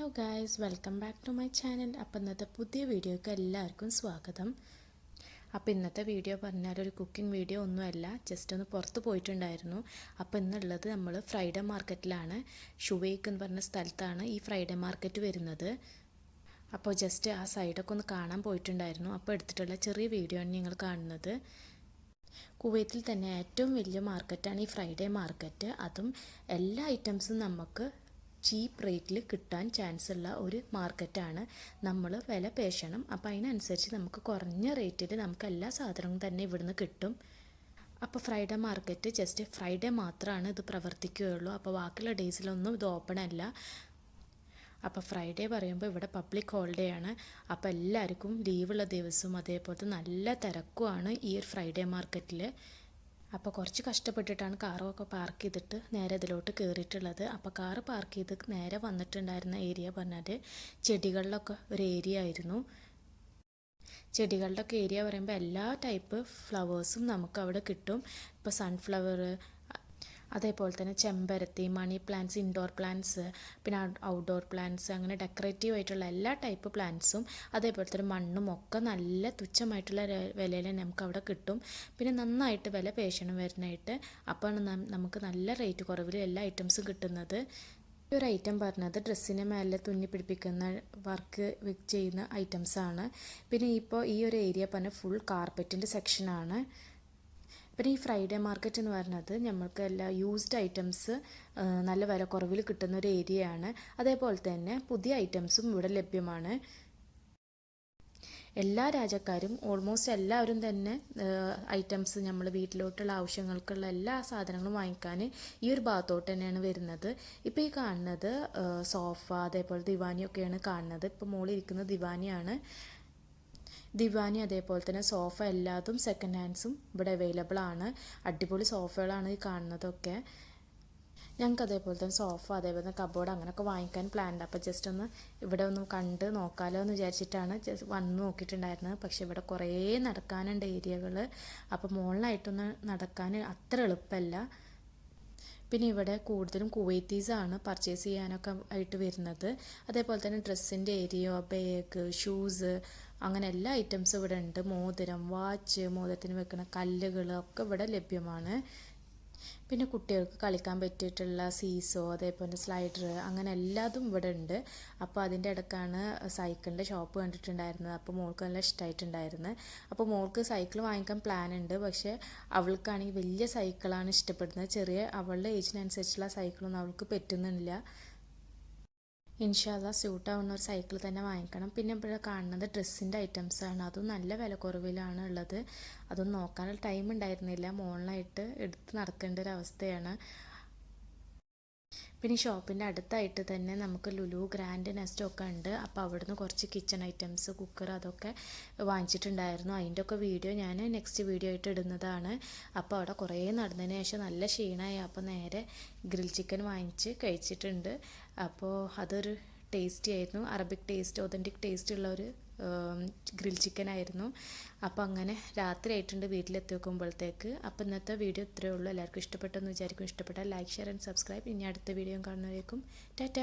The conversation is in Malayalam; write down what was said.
Hello guys welcome back to my channel അപ്പോൾ ഇന്നത്തെ പുതിയ വീഡിയോയ്ക്ക് എല്ലാവർക്കും സ്വാഗതം. അപ്പോൾ ഇന്നത്തെ വീഡിയോ പറഞ്ഞാൽ ഒരു കുക്കിംഗ് വീഡിയോ ഒന്നുമല്ല ജസ്റ്റ് ഒന്ന് പുറത്ത് പോയിട്ടുണ്ടായിരുന്നു. അപ്പോൾ ഇന്നുള്ളത് നമ്മൾ ഫ്രൈഡേ മാർക്കറ്റിലാണ് ഷുവേക്ക് എന്ന് പറഞ്ഞ സ്ഥലത്താണ് ഈ ഫ്രൈഡേ മാർക്കറ്റ് വരുന്നത്. അപ്പോൾ ജസ്റ്റ് ആ സൈഡൊക്കെ ഒന്ന് കാണാൻ പോയിട്ടുണ്ടായിരുന്നു. അപ്പോൾ എടുത്തിട്ടുള്ള ചെറിയ വീഡിയോ ആണ് നിങ്ങൾ കാണുന്നത്. കുവൈത്തിൽ തന്നെ ഏറ്റവും വലിയ മാർക്കറ്റാണ് ഈ ഫ്രൈഡേ മാർക്കറ്റ് അതും എല്ലാ ഐറ്റംസും നമുക്ക് ചീപ്പ് റേറ്റിൽ കിട്ടാൻ ചാൻസ് ഉള്ള ഒരു മാർക്കറ്റാണ് നമ്മൾ വില പേശണം. അപ്പോൾ അതിനനുസരിച്ച് നമുക്ക് കുറഞ്ഞ റേറ്റിൽ നമുക്ക് എല്ലാ സാധനവും തന്നെ ഇവിടുന്ന് കിട്ടും. അപ്പോൾ ഫ്രൈഡേ മാർക്കറ്റ് ജസ്റ്റ് ഫ്രൈഡേ മാത്രമാണ് ഇത് പ്രവർത്തിക്കുകയുള്ളൂ. അപ്പോൾ ബാക്കിയുള്ള ഡേയ്സിലൊന്നും ഇത് ഓപ്പൺ അല്ല. അപ്പോൾ ഫ്രൈഡേ പറയുമ്പോൾ ഇവിടെ പബ്ലിക് ഹോളിഡേ ആണ്. അപ്പോൾ എല്ലാവർക്കും ലീവുള്ള ദിവസവും അതേപോലത്തെ നല്ല തിരക്കുമാണ് ഈ ഒരു ഫ്രൈഡേ മാർക്കറ്റിൽ അപ്പോൾ കുറച്ച് കഷ്ടപ്പെട്ടിട്ടാണ് കാറൊക്കെ പാർക്ക് ചെയ്തിട്ട് നേരെ ഇതിലോട്ട് കയറിയിട്ടുള്ളത് അപ്പോൾ കാറ് പാർക്ക് ചെയ്ത് നേരെ വന്നിട്ടുണ്ടായിരുന്ന ഏരിയ പറഞ്ഞാൽ ചെടികളിലൊക്കെ ഒരു ഏരിയ ആയിരുന്നു. ചെടികളുടെയൊക്കെ ഏരിയ പറയുമ്പോൾ എല്ലാ ടൈപ്പ് ഫ്ലവേഴ്സും നമുക്ക് അവിടെ കിട്ടും. ഇപ്പോൾ സൺഫ്ലവർ അതേപോലെ തന്നെ ചെമ്പരത്തി മണി പ്ലാന്റ്സ് ഇൻഡോർ പ്ലാന്റ്സ് പിന്നെ ഔട്ട്ഡോർ പ്ലാന്റ്സ് അങ്ങനെ ഡെക്കറേറ്റീവ് ആയിട്ടുള്ള എല്ലാ ടൈപ്പ് പ്ലാന്റ്സും അതേപോലെ തന്നെ മണ്ണും ഒക്കെ നല്ല തുച്ഛമായിട്ടുള്ള വിലയിൽ നമുക്ക് അവിടെ കിട്ടും. പിന്നെ നന്നായിട്ട് വില പേശണം വരുന്നതായിട്ട് അപ്പോൾ നമുക്ക് നല്ല റേറ്റ് കുറവിൽ എല്ലാ ഐറ്റംസും കിട്ടുന്നത്. ഈ ഒരു ഐറ്റം പറഞ്ഞത് ഡ്രസ്സിന് മേലെ തുന്നി പിടിപ്പിക്കുന്ന വർക്ക് ചെയ്യുന്ന ഐറ്റംസാണ് പിന്നെ ഇപ്പോൾ ഈ ഒരു ഏരിയ പറഞ്ഞാൽ ഫുൾ കാർപ്പറ്റിന്റെ സെക്ഷനാണ് പിന്നെ ഈ ഫ്രൈഡേ മാർക്കറ്റ് എന്ന് പറയുന്നത് നമ്മൾക്ക് എല്ലാ യൂസ്ഡ് ഐറ്റംസ് നല്ല വില കുറവിൽ കിട്ടുന്ന ഒരു ഏരിയയാണ് അതേപോലെ തന്നെ പുതിയ ഐറ്റംസും ഇവിടെ ലഭ്യമാണ്. എല്ലാ രാജ്യക്കാരും ഓൾമോസ്റ്റ് എല്ലാവരും തന്നെ ഐറ്റംസ് നമ്മൾ വീട്ടിലോട്ടുള്ള ആവശ്യങ്ങൾക്കുള്ള എല്ലാ സാധനങ്ങളും വാങ്ങിക്കാൻ ഈ ഒരു ഭാഗത്തോട്ട് തന്നെയാണ് വരുന്നത്. ഇപ്പോൾ ഈ കാണുന്നത് സോഫ അതേപോലെ ദിവാനിയൊക്കെയാണ് കാണുന്നത്. ഇപ്പോൾ മുകളിൽ ഇരിക്കുന്ന ദിവാനിയാണ്. ദിവാനി അതേപോലെ തന്നെ സോഫ എല്ലാതും സെക്കൻഡ് ഹാൻഡ്സും ഇവിടെ അവൈലബിൾ ആണ്. അടിപൊളി സോഫകളാണ് ഈ കാണുന്നതൊക്കെ. ഞങ്ങൾക്ക് അതേപോലെ തന്നെ സോഫ അതേപോലെ തന്നെ കബോർഡ് അങ്ങനെയൊക്കെ വാങ്ങിക്കാൻ പ്ലാൻ ഉണ്ട്. അപ്പോൾ ജസ്റ്റ് ഒന്ന് ഇവിടെ ഒന്ന് കണ്ട് നോക്കാലോ എന്ന് വിചാരിച്ചിട്ടാണ് ജസ്റ്റ് വന്ന് നോക്കിയിട്ടുണ്ടായിരുന്നത്. പക്ഷേ ഇവിടെ കുറേ നടക്കാനുണ്ട് ഏരിയകൾ. അപ്പോൾ മുകളിലായിട്ടൊന്ന് നടക്കാൻ അത്ര എളുപ്പമല്ല. പിന്നെ ഇവിടെ കൂടുതലും കുവൈത്തീസാണ് പർച്ചേസ് ചെയ്യാനൊക്കെ ആയിട്ട് വരുന്നത്. അതേപോലെ തന്നെ ഡ്രസ്സിന്റെ ഏരിയ ബാഗ് ഷൂസ് അങ്ങനെ എല്ലാ ഐറ്റംസും ഇവിടെ ഉണ്ട് മോതിരം വാച്ച് മോതിരത്തിന് വെക്കുന്ന കല്ലുകൾ ഒക്കെ ഇവിടെ ലഭ്യമാണ്. പിന്നെ കുട്ടികൾക്ക് കളിക്കാൻ പറ്റിയിട്ടുള്ള സീസോ അതേപോലെ സ്ലൈഡർ അങ്ങനെ എല്ലാതും ഇവിടെ ഉണ്ട് അപ്പോൾ അതിന്റെ ഇടക്കാണ് സൈക്കിളിന്റെ ഷോപ്പ് കണ്ടിട്ടുണ്ടായിരുന്നത്. അപ്പോൾ മോൾക്ക് നല്ല ഇഷ്ടമായിട്ടുണ്ടായിരുന്നു അപ്പോൾ മോൾക്ക് സൈക്കിൾ വാങ്ങിക്കാൻ പ്ലാൻ ഉണ്ട്. പക്ഷേ അവൾക്കാണെങ്കിൽ വലിയ സൈക്കിളാണ് ഇഷ്ടപ്പെടുന്നത്. ചെറിയ അവളുടെ ഏജിനനുസരിച്ചുള്ള സൈക്കിളൊന്നും അവൾക്ക് പറ്റുന്നില്ല. ഇൻഷാല്ല സ്യൂട്ടാവുന്ന ഒരു സൈക്കിൾ തന്നെ വാങ്ങിക്കണം. പിന്നെ ഇവിടെ കാണുന്നത് ഡ്രസ്സിന്റെ ഐറ്റംസാണ് അതും നല്ല വില കുറവിലാണ് ഉള്ളത്. അതൊന്നും നോക്കാനുള്ള ടൈം ഉണ്ടായിരുന്നില്ല. മോളിലായിട്ട് എടുത്ത് നടക്കേണ്ട ഒരു അവസ്ഥയാണ്. പിന്നെ ഷോപ്പിന്റെ അടുത്തായിട്ട് തന്നെ നമുക്ക് ലുലു ഗ്രാൻഡ് നെസ്റ്റ് ഒക്കെ ഉണ്ട്. അപ്പോൾ അവിടുന്ന് കുറച്ച് കിച്ചൺ ഐറ്റംസ് കുക്കർ അതൊക്കെ വാങ്ങിച്ചിട്ടുണ്ടായിരുന്നു. അതിന്റെ ഒക്കെ വീഡിയോ ഞാൻ നെക്സ്റ്റ് വീഡിയോ ആയിട്ട് ഇടുന്നതാണ്. അപ്പോൾ അവിടെ കുറേ നടന്നതിന് ശേഷം നല്ല ക്ഷീണമായി. അപ്പോൾ നേരെ ഗ്രിൽ ചിക്കൻ വാങ്ങിച്ച് കഴിച്ചിട്ടുണ്ട്. അപ്പോൾ അതൊരു ടേസ്റ്റി ആയിരുന്നു. അറബിക് ടേസ്റ്റ് ഒതന്റിക് ടേസ്റ്റ് ഉള്ള ഒരു ഗ്രിൽ ചിക്കൻ ആയിരുന്നു അപ്പോൾ അങ്ങനെ രാത്രി ആയിട്ടുണ്ട് വീട്ടിലെത്തി അപ്പോൾ ഇന്നത്തെ വീഡിയോ ഇത്രയേ ഉള്ളൂ. എല്ലാവർക്കും ഇഷ്ടപ്പെട്ടെന്ന് വിചാരിക്കും. ഇഷ്ടപ്പെട്ടാൽ ലൈക്ക് ഷെയർ ആൻഡ് സബ്സ്ക്രൈബ്. ഇനി അടുത്ത വീഡിയോ കാണുന്നവരേക്കും. ടാറ്റ